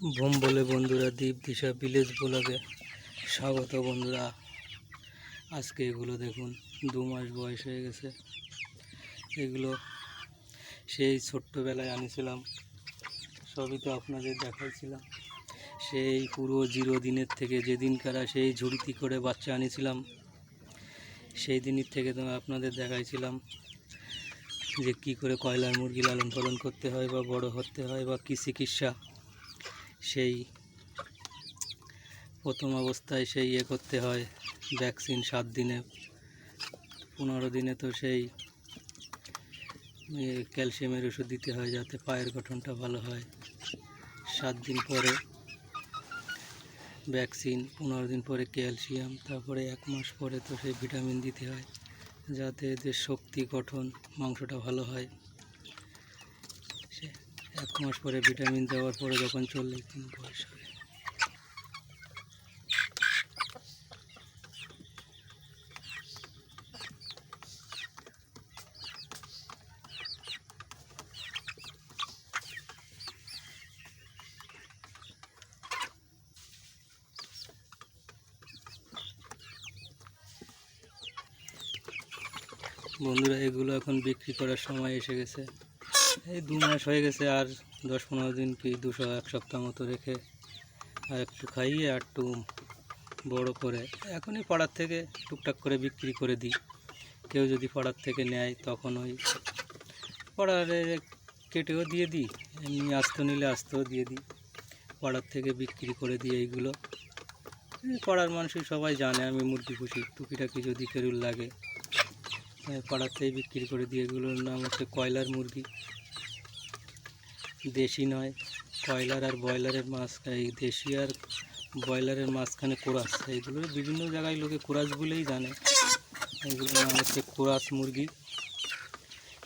Bomb বলে বন্ধুরা দ্বীপ দিশা ভিলেজ ব্লগে স্বাগত বন্ধুরা। আজকে এগুলো দেখুন, দু মাস বয়স হয়ে গেছে। এগুলো সেই ছোট্টবেলায় আনিছিলাম। সবই তো আপনাদের দেখাইছিলাম। সেই পুরো জিরো দিনের থেকে যেদিনকার সেই ঝুড়িতি করে বাচ্চা আনিছিলাম, সেই দিনের থেকে তো আপনাদের দেখাইছিলাম যে কি করে কয়লার মুরগি লালন পালন করতে হয় বা বড় হতে হয় বা কী চিকিৎসা। সেই প্রথম অবস্থায় সেই ইয়ে করতে হয় ভ্যাকসিন সাত দিনে, পনেরো দিনে তো সেই ক্যালসিয়ামের ওষুধ দিতে হয় যাতে পায়ের গঠনটা ভালো হয়। সাত দিন পরে ভ্যাকসিন পনেরো দিন পরে ক্যালসিয়াম, তারপরে এক মাস পরে তো সেই ভিটামিন দিতে হয়, যাতে এদের শক্তি গঠন, মাংসটা ভালো হয়। এক মাস পরে ভিটামিন দেওয়ার পরে যখন চল্লিশ দিন বয়স হয় বন্ধুরা, এগুলো এখন বিক্রি করার সময় এসে গেছে। এই দু মাস হয়ে গেছে আর দশ পনেরো দিন কি দুশো এক সপ্তাহ মতো রেখে আর একটু খাইয়ে আর একটু বড় করে এখনই পাড়ার থেকে টুকটাক করে বিক্রি করে দিই। কেউ যদি পাড়ার থেকে নেয় তখন ওই পাড়ারে কেটেও দিয়ে দিই, এমনি আস্ত নিলে আস্তও দিয়ে দিই। পাড়ার থেকে বিক্রি করে দিই এইগুলো। এই পাড়ার মানুষই সবাই জানে আমি মুরগি পুষি, টুকিটাকি যদি কেরুল লাগে। পাড়াতেই বিক্রি করে দিয়ে এগুলোর নাম হচ্ছে কয়লার মুরগি। দেশি নয়, কয়লার আর ব্রয়লারের মাছ এই দেশি আর ব্রয়লারের মাঝখানে কোরাস। এইগুলো বিভিন্ন জায়গায় লোকে কোরাস বলেই জানে। এগুলোর নাম হচ্ছে কোরাস মুরগি।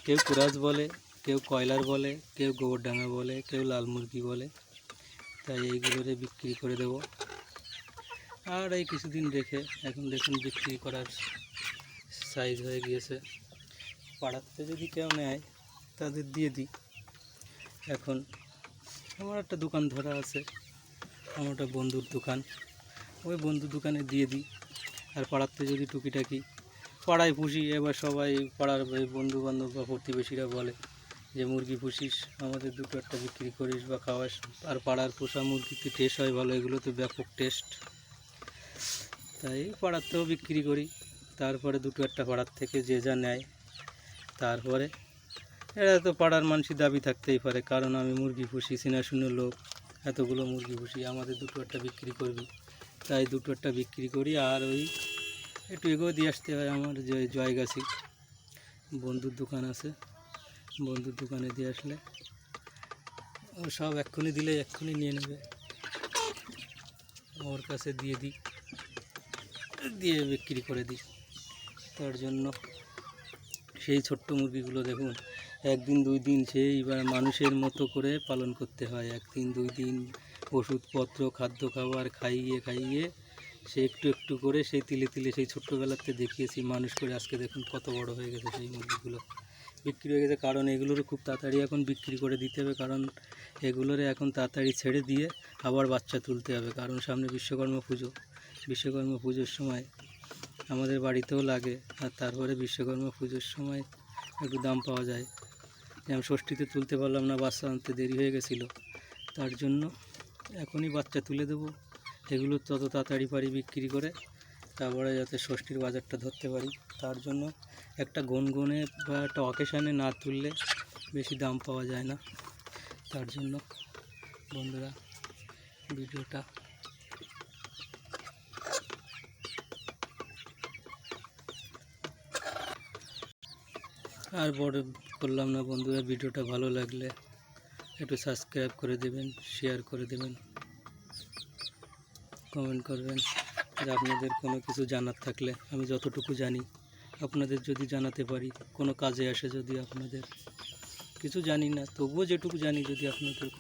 কেউ কোরাস বলে, কেউ কয়লার বলে, কেউ গোবরডাঙ্গা বলে, কেউ লাল মুরগি বলে। তাই এইগুলোরে বিক্রি করে দেব। আর এই কিছুদিন রেখে এখন দেখুন বিক্রি করার সাইজ হয়ে গিয়েছে। পাড়াতে যদি কেউ নেয়, তাদের দিয়ে দিই। এখন আমার একটা দোকান ধরা আছে, আমার একটা বন্ধুর দোকান। ওই বন্ধুর দোকানে দিয়ে দিই, আর পাড়াতে যদি টুকিটাকি পাড়ায় পুষি, এবার সবাই পাড়ার বন্ধু বান্ধব বা প্রতিবেশীরা বলে যে, মুরগি পুষিস, আমাদের দুটো একটা বিক্রি করিস বা খাওয়াস, আর পাড়ার পোষা মুরগি মুরগিতে টেস্ট হয় ভালো এগুলো তো ব্যাপক টেস্ট তাই পাড়াতেও বিক্রি করি, তারপরে দুটো একটা পাড়ার থেকে যে যা নেয়, তারপরে এটা তো পাড়ার মানুষই দাবি থাকতেই পারে। কারণ আমি মুরগি পুষি চেনাশুনো লোক, এতগুলো মুরগি পুষি, আমাদের দুটো একটা বিক্রি করবি। তাই দুটো একটা বিক্রি করি আর ওই একটু এগোও দিয়ে আসতে হয় আমার যে জয়গাছি বন্ধুর দোকান আছে। বন্ধুর দোকানে দিয়ে আসলে ও সব এক্ষুনি দিলে এক্ষুনি নিয়ে নেবে। ওর কাছে দিয়ে দিই, দিয়ে বিক্রি করে দিই। তার জন্য সেই ছোট্ট মুরগিগুলো দেখুন, একদিন দুই দিন সেই বা মানুষের মতো করে পালন করতে হয়। একদিন দুই দিন ওষুধপত্র, খাদ্য খাবার খাইয়ে খাইয়ে সে একটু একটু করে সেই তিলে তিলে সেই ছোট্টবেলাতে দেখিয়েছি। মানুষ করে আজকে দেখুন কত বড় হয়ে গেছে সেই মুরগিগুলো। বিক্রি হয়ে গেছে কারণ এগুলোরও খুব তাড়াতাড়ি এখন বিক্রি করে দিতে হবে কারণ এগুলোরে এখন তাড়াতাড়ি ছেড়ে দিয়ে আবার বাচ্চা তুলতে হবে। কারণ সামনে বিশ্বকর্মা পুজো, বিশ্বকর্মা পুজোর সময় আমাদের বাড়িতেও লাগে আর তারপরে বিশ্বকর্মা পুজোর সময় একটু দাম পাওয়া যায়। যেমন ষষ্ঠীতে তুলতে পারলাম না, বাচ্চা আনতে দেরি হয়ে গেছিল। তার জন্য এখনই বাচ্চা তুলে দেবো। এগুলো তত তাড়াতাড়ি পারি বিক্রি করে, তারপরে যাতে ষষ্ঠীর বাজারটা ধরতে পারি। তার জন্য একটা গনগনে বা একটা অকেশানে না তুললে বেশি দাম পাওয়া যায় না। তার জন্য বন্ধুরা, ভিডিওটা আর বড় বললাম না বন্ধুরা, ভিডিওটা ভালো লাগলে একটু সাবস্ক্রাইব করে দেবেন শেয়ার করে দেবেন কমেন্ট করবেন। আর আপনাদের কোনো কিছু জানার থাকলে আমি যতটুকু জানি, আপনাদের যদি জানাতে পারি, কোনো কাজে আসে যদি আপনাদের, কিছু জানি না, তবুও যেটুকু জানি যদি আপনাদের